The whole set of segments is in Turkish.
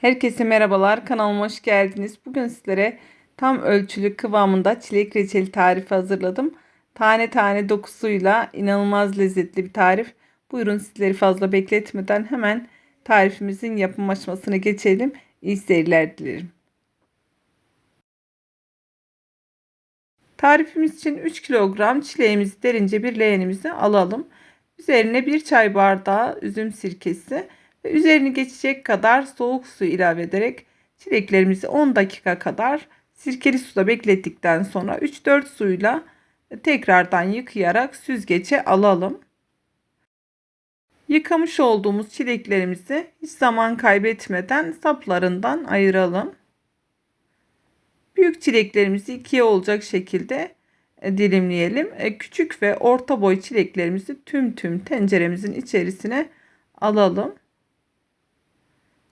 Herkese merhabalar. Kanalıma hoş geldiniz. Bugün sizlere tam ölçülü kıvamında çilek reçeli tarifi hazırladım. Tane tane dokusuyla inanılmaz lezzetli bir tarif. Buyurun sizleri fazla bekletmeden hemen tarifimizin yapım aşamasına geçelim. İyi seyirler dilerim. Tarifimiz için 3 kilogram çileğimizi derince bir leğenimize alalım. Üzerine 1 çay bardağı üzüm sirkesi ve üzerini geçecek kadar soğuk su ilave ederek çileklerimizi 10 dakika kadar sirkeli suda beklettikten sonra 3-4 suyla tekrardan yıkayarak süzgece alalım. Yıkamış olduğumuz çileklerimizi hiç zaman kaybetmeden saplarından ayıralım. Büyük çileklerimizi ikiye olacak şekilde e, dilimleyelim. E, küçük ve orta boy çileklerimizi tüm tüm tenceremizin içerisine alalım.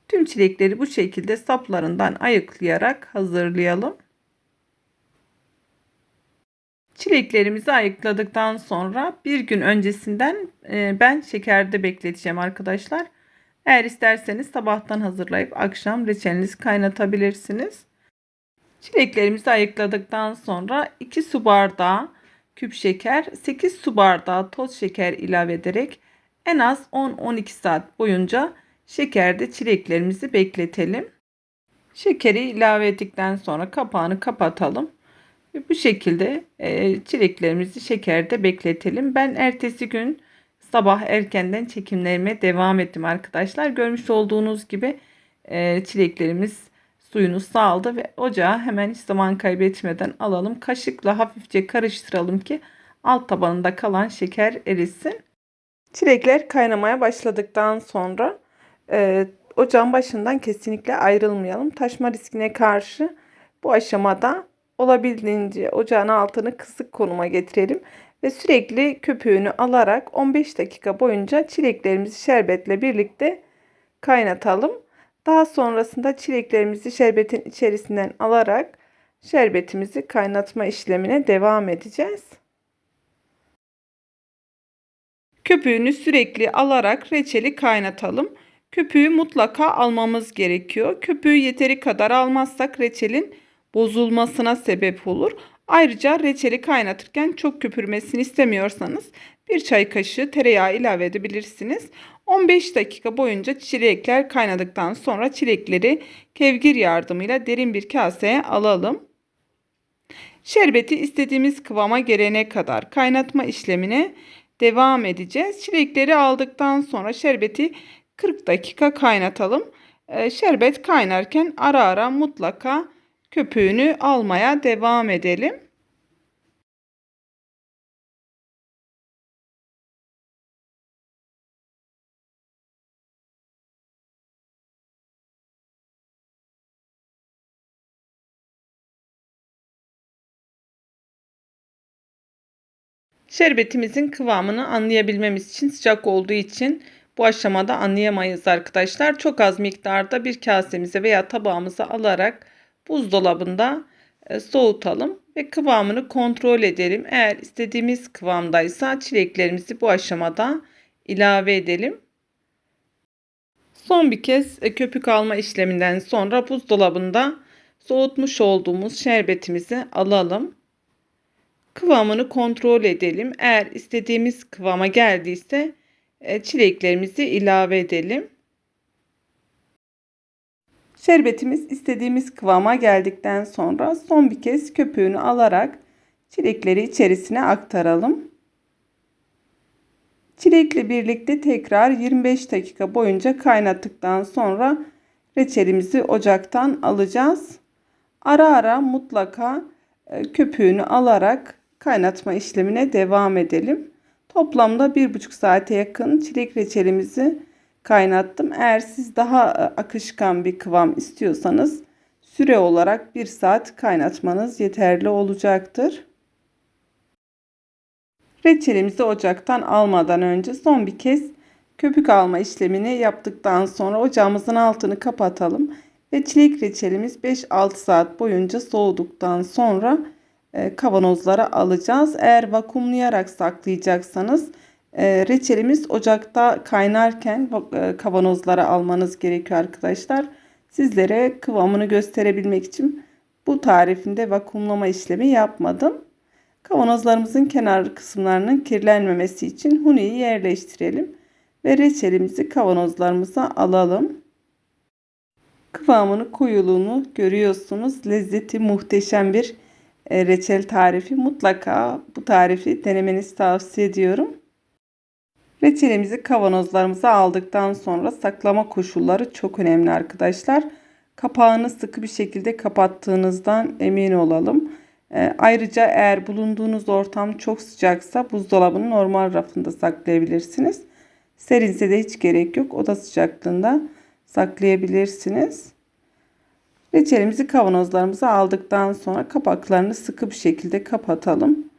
Tüm çilekleri bu şekilde saplarından ayıklayarak hazırlayalım. Çileklerimizi ayıkladıktan sonra bir gün öncesinden e, ben şekerde bekleteceğim arkadaşlar. Eğer isterseniz sabahtan hazırlayıp akşam reçelinizi kaynatabilirsiniz. Çileklerimizi ayıkladıktan sonra 2 su bardağı küp şeker, 8 su bardağı toz şeker ilave ederek en az 10-12 saat boyunca şekerde çileklerimizi bekletelim. Şekeri ilave ettikten sonra kapağını kapatalım. Ve bu şekilde e, çileklerimizi şekerde bekletelim. Ben ertesi gün sabah erkenden çekimlerime devam ettim arkadaşlar. Görmüş olduğunuz gibi e, çileklerimiz suyunu saldı ve ocağa hemen hiç zaman kaybetmeden alalım. Kaşıkla hafifçe karıştıralım ki alt tabanında kalan şeker erisin. Çilekler kaynamaya başladıktan sonra e, ocağın başından kesinlikle ayrılmayalım. Taşma riskine karşı bu aşamada olabildiğince ocağın altını kısık konuma getirelim ve sürekli köpüğünü alarak 15 dakika boyunca çileklerimizi şerbetle birlikte kaynatalım. Daha sonrasında çileklerimizi şerbetin içerisinden alarak şerbetimizi kaynatma işlemine devam edeceğiz. Köpüğünü sürekli alarak reçeli kaynatalım. Köpüğü mutlaka almamız gerekiyor. Köpüğü yeteri kadar almazsak reçelin bozulmasına sebep olur. Ayrıca reçeli kaynatırken çok köpürmesini istemiyorsanız bir çay kaşığı tereyağı ilave edebilirsiniz. 15 dakika boyunca çilekler kaynadıktan sonra çilekleri kevgir yardımıyla derin bir kaseye alalım. Şerbeti istediğimiz kıvama gelene kadar kaynatma işlemine devam edeceğiz. Çilekleri aldıktan sonra şerbeti 40 dakika kaynatalım. Ee, şerbet kaynarken ara ara mutlaka köpüğünü almaya devam edelim. Şerbetimizin kıvamını anlayabilmemiz için sıcak olduğu için bu aşamada anlayamayız arkadaşlar. Çok az miktarda bir kasemize veya tabağımıza alarak buzdolabında e, soğutalım ve kıvamını kontrol edelim. Eğer istediğimiz kıvamdaysa çileklerimizi bu aşamada ilave edelim. Son bir kez e, köpük alma işleminden sonra buzdolabında soğutmuş olduğumuz şerbetimizi alalım. Kıvamını kontrol edelim. Eğer istediğimiz kıvama geldiyse çileklerimizi ilave edelim. Şerbetimiz istediğimiz kıvama geldikten sonra son bir kez köpüğünü alarak çilekleri içerisine aktaralım. Çilekle birlikte tekrar 25 dakika boyunca kaynattıktan sonra reçelimizi ocaktan alacağız. Ara ara mutlaka e, köpüğünü alarak kaynatma işlemine devam edelim. Toplamda 1,5 saate yakın çilek reçelimizi kaynattım. Eğer siz daha e, akışkan bir kıvam istiyorsanız süre olarak 1 saat kaynatmanız yeterli olacaktır. Reçelimizi ocaktan almadan önce son bir kez köpük alma işlemini yaptıktan sonra ocağımızın altını kapatalım ve çilek reçelimiz 5-6 saat boyunca soğuduktan sonra kavanozlara alacağız. Eğer vakumlayarak saklayacaksanız e, reçelimiz ocakta kaynarken e, kavanozlara almanız gerekiyor arkadaşlar. Sizlere kıvamını gösterebilmek için bu tarifinde vakumlama işlemi yapmadım. Kavanozlarımızın kenar kısımlarının kirlenmemesi için huniyi yerleştirelim ve reçelimizi kavanozlarımıza alalım. Kıvamını, koyuluğunu görüyorsunuz. Lezzeti muhteşem bir e, reçel tarifi. Mutlaka bu tarifi denemenizi tavsiye ediyorum. Reçelimizi kavanozlarımıza aldıktan sonra saklama koşulları çok önemli arkadaşlar. Kapağını sıkı bir şekilde kapattığınızdan emin olalım. E, ayrıca eğer bulunduğunuz ortam çok sıcaksa buzdolabının normal rafında saklayabilirsiniz. Serinse de hiç gerek yok. Oda sıcaklığında saklayabilirsiniz. Reçelimizi kavanozlarımıza aldıktan sonra kapaklarını sıkı bir şekilde kapatalım.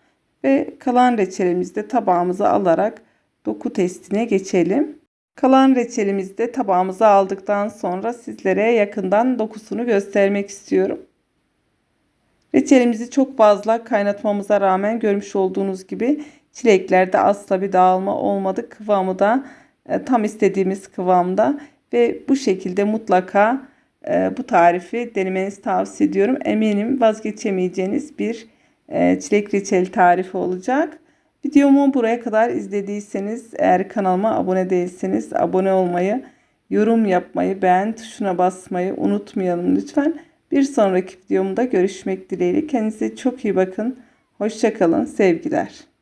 Ve kalan reçelimizi de tabağımıza alarak doku testine geçelim. Kalan reçelimizi de tabağımıza aldıktan sonra sizlere yakından dokusunu göstermek istiyorum. Reçelimizi çok fazla kaynatmamıza rağmen görmüş olduğunuz gibi çileklerde asla bir dağılma olmadı. Kıvamı da e, tam istediğimiz kıvamda ve bu şekilde mutlaka bu tarifi denemenizi tavsiye ediyorum. Eminim vazgeçemeyeceğiniz bir e, çilek reçel tarifi olacak. Videomu buraya kadar izlediyseniz eğer kanalıma abone değilseniz abone olmayı, yorum yapmayı, beğen tuşuna basmayı unutmayalım lütfen. Bir sonraki videomda görüşmek dileğiyle. Kendinize çok iyi bakın. Hoşçakalın. Sevgiler.